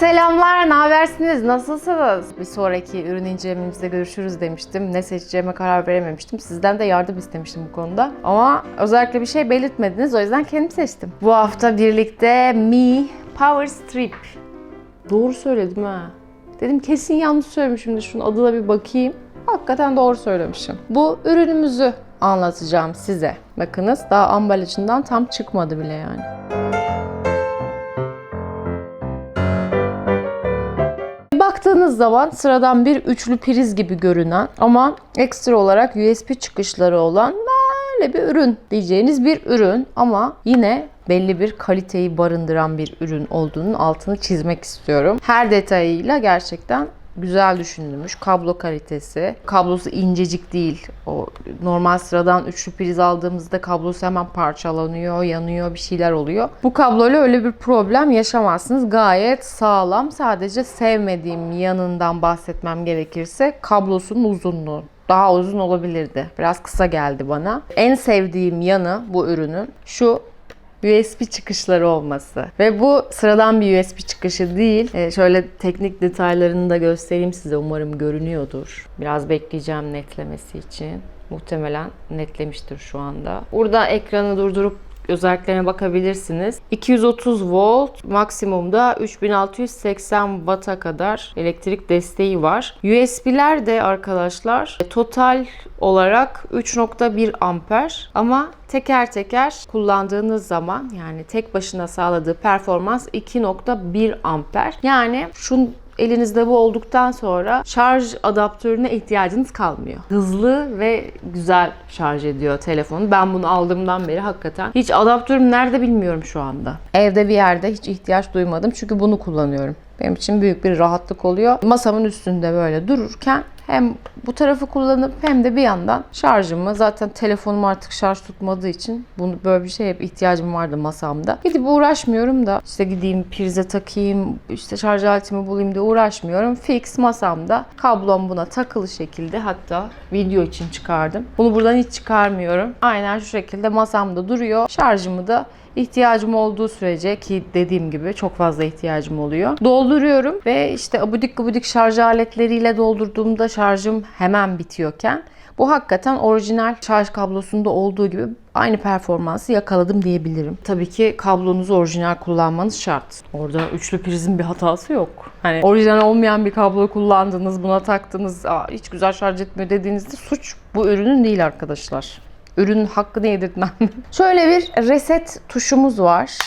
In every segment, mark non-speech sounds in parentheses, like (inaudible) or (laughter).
Selamlar, ne habersiniz? Nasılsınız? Bir sonraki ürün incelememizde görüşürüz demiştim. Ne seçeceğime karar verememiştim. Sizden de yardım istemiştim bu konuda. Ama özellikle bir şey belirtmediniz. O yüzden kendim seçtim. Bu hafta birlikte Mi Power Strip. Doğru söyledim ha. Dedim kesin yanlış söylemişim de şunun adına bir bakayım. Hakikaten doğru söylemişim. Bu ürünümüzü anlatacağım size. Bakınız daha ambalajından tam çıkmadı bile yani. Baktığınız zaman sıradan bir üçlü priz gibi görünen ama ekstra olarak USB çıkışları olan böyle bir ürün diyeceğiniz bir ürün ama yine belli bir kaliteyi barındıran bir ürün olduğunun altını çizmek istiyorum. Her detayıyla gerçekten güzel düşünülmüş. Kablo kalitesi. Kablosu incecik değil. O normal sıradan üçlü priz aldığımızda kablosu hemen parçalanıyor, yanıyor, bir şeyler oluyor. Bu kabloyla öyle bir problem yaşamazsınız. Gayet sağlam. Sadece sevmediğim yanından bahsetmem gerekirse kablosunun uzunluğu daha uzun olabilirdi. Biraz kısa geldi bana. En sevdiğim yanı bu ürünün şu USB çıkışları olması. Ve bu sıradan bir USB çıkışı değil. Ee, şöyle teknik detaylarını da göstereyim size. Umarım görünüyordur. Biraz bekleyeceğim netlemesi için. Muhtemelen netlemiştir şu anda. Burada ekranı durdurup özelliklerine bakabilirsiniz. 230 volt, maksimumda 3680 Watt'a kadar elektrik desteği var. USB'ler de arkadaşlar total olarak 3.1 amper ama teker teker kullandığınız zaman yani tek başına sağladığı performans 2.1 amper. Yani şu elinizde bu olduktan sonra şarj adaptörüne ihtiyacınız kalmıyor. Hızlı ve güzel şarj ediyor telefonu. Ben bunu aldığımdan beri hakikaten hiç adaptörüm nerede bilmiyorum şu anda. Evde bir yerde hiç ihtiyaç duymadım çünkü bunu kullanıyorum. Benim için büyük bir rahatlık oluyor. Masamın üstünde böyle dururken hem bu tarafı kullanıp hem de bir yandan şarjımı zaten telefonum artık şarj tutmadığı için bunu böyle bir şey hep ihtiyacım vardı masamda. Gidip uğraşmıyorum da işte gideyim prize takayım işte şarj aletimi bulayım diye uğraşmıyorum. Fix masamda kablom buna takılı şekilde hatta video için çıkardım. Bunu buradan hiç çıkarmıyorum. Aynen şu şekilde masamda duruyor. Şarjımı da ihtiyacım olduğu sürece ki dediğim gibi çok fazla ihtiyacım oluyor. Dolduruyorum ve işte abudik gubudik şarj aletleriyle doldurduğumda şarjım hemen bitiyorken bu hakikaten orijinal şarj kablosunda olduğu gibi aynı performansı yakaladım diyebilirim. Tabii ki kablonuzu orijinal kullanmanız şart. Orada üçlü prizin bir hatası yok. Hani orijinal olmayan bir kablo kullandınız, buna taktınız, Aa, hiç güzel şarj etmiyor dediğinizde suç bu ürünün değil arkadaşlar. Ürünün hakkını yedirtmem. (laughs) Şöyle bir reset tuşumuz var.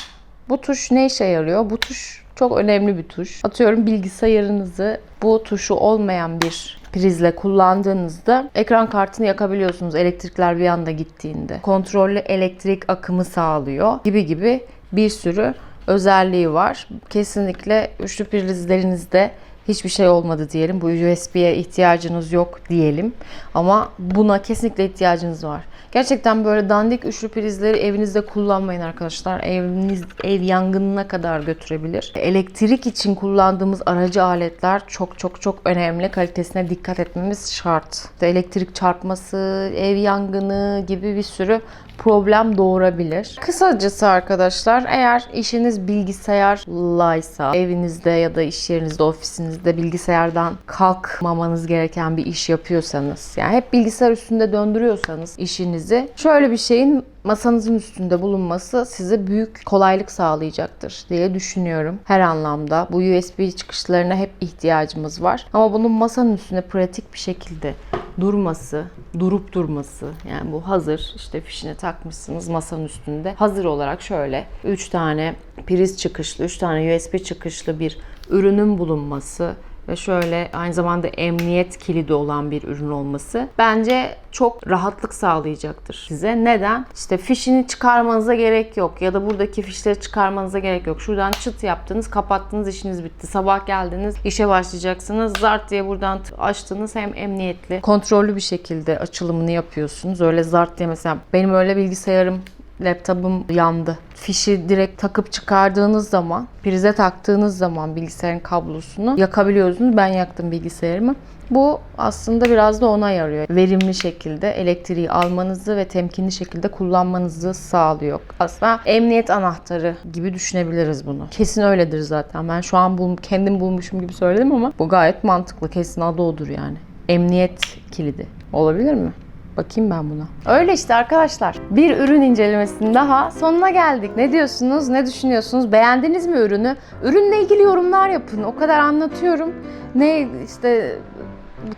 Bu tuş ne işe yarıyor? Bu tuş çok önemli bir tuş. Atıyorum bilgisayarınızı bu tuşu olmayan bir prizle kullandığınızda ekran kartını yakabiliyorsunuz elektrikler bir anda gittiğinde. Kontrollü elektrik akımı sağlıyor gibi gibi bir sürü özelliği var. Kesinlikle üçlü prizlerinizde hiçbir şey olmadı diyelim. Bu USB'ye ihtiyacınız yok diyelim. Ama buna kesinlikle ihtiyacınız var. Gerçekten böyle dandik üçlü prizleri evinizde kullanmayın arkadaşlar. Eviniz ev yangınına kadar götürebilir. Elektrik için kullandığımız aracı aletler çok çok çok önemli. Kalitesine dikkat etmemiz şart. İşte Elektrik çarpması, ev yangını gibi bir sürü problem doğurabilir. Kısacası arkadaşlar eğer işiniz bilgisayarlaysa evinizde ya da iş yerinizde, ofisinizde bilgisayardan kalkmamanız gereken bir iş yapıyorsanız yani hep bilgisayar üstünde döndürüyorsanız işinizi şöyle bir şeyin masanızın üstünde bulunması size büyük kolaylık sağlayacaktır diye düşünüyorum. Her anlamda bu USB çıkışlarına hep ihtiyacımız var. Ama bunun masanın üstünde pratik bir şekilde durması, durup durması yani bu hazır işte fişini takmışsınız masanın üstünde hazır olarak şöyle 3 tane priz çıkışlı, 3 tane USB çıkışlı bir ürünün bulunması ve şöyle aynı zamanda emniyet kilidi olan bir ürün olması bence çok rahatlık sağlayacaktır size. Neden? İşte fişini çıkarmanıza gerek yok ya da buradaki fişleri çıkarmanıza gerek yok. Şuradan çıt yaptınız, kapattınız, işiniz bitti. Sabah geldiniz, işe başlayacaksınız. Zart diye buradan açtınız hem emniyetli, kontrollü bir şekilde açılımını yapıyorsunuz. Öyle zart diye mesela benim öyle bilgisayarım laptopum yandı. Fişi direkt takıp çıkardığınız zaman, prize taktığınız zaman bilgisayarın kablosunu yakabiliyorsunuz. Ben yaktım bilgisayarımı. Bu aslında biraz da ona yarıyor. Verimli şekilde elektriği almanızı ve temkinli şekilde kullanmanızı sağlıyor. Aslında emniyet anahtarı gibi düşünebiliriz bunu. Kesin öyledir zaten. Ben şu an bul, kendim bulmuşum gibi söyledim ama bu gayet mantıklı. Kesin adı odur yani. Emniyet kilidi. Olabilir mi? Bakayım ben buna. Öyle işte arkadaşlar. Bir ürün incelemesinin daha sonuna geldik. Ne diyorsunuz? Ne düşünüyorsunuz? Beğendiniz mi ürünü? Ürünle ilgili yorumlar yapın. O kadar anlatıyorum. Ne işte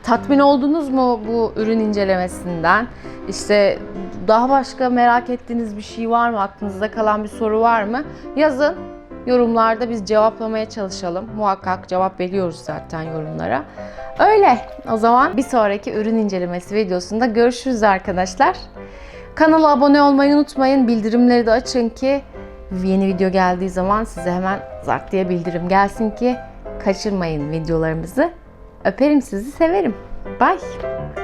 tatmin oldunuz mu bu ürün incelemesinden? İşte daha başka merak ettiğiniz bir şey var mı? Aklınızda kalan bir soru var mı? Yazın. Yorumlarda biz cevaplamaya çalışalım. Muhakkak cevap veriyoruz zaten yorumlara. Öyle. O zaman bir sonraki ürün incelemesi videosunda görüşürüz arkadaşlar. Kanala abone olmayı unutmayın. Bildirimleri de açın ki yeni video geldiği zaman size hemen zart diye bildirim gelsin ki kaçırmayın videolarımızı. Öperim sizi, severim. Bye.